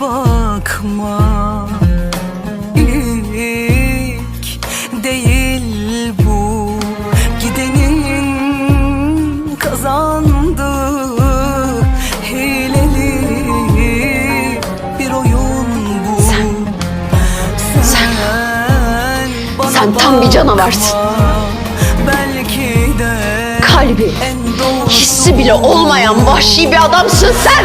bakma. İlk değil bu. Gidenin kazandığı Hileli bir oyun bu. Sen, bana sen tam bir canavarsın. Belki de Kalbi, hissi bile olmayan vahşi bir adamsın sen.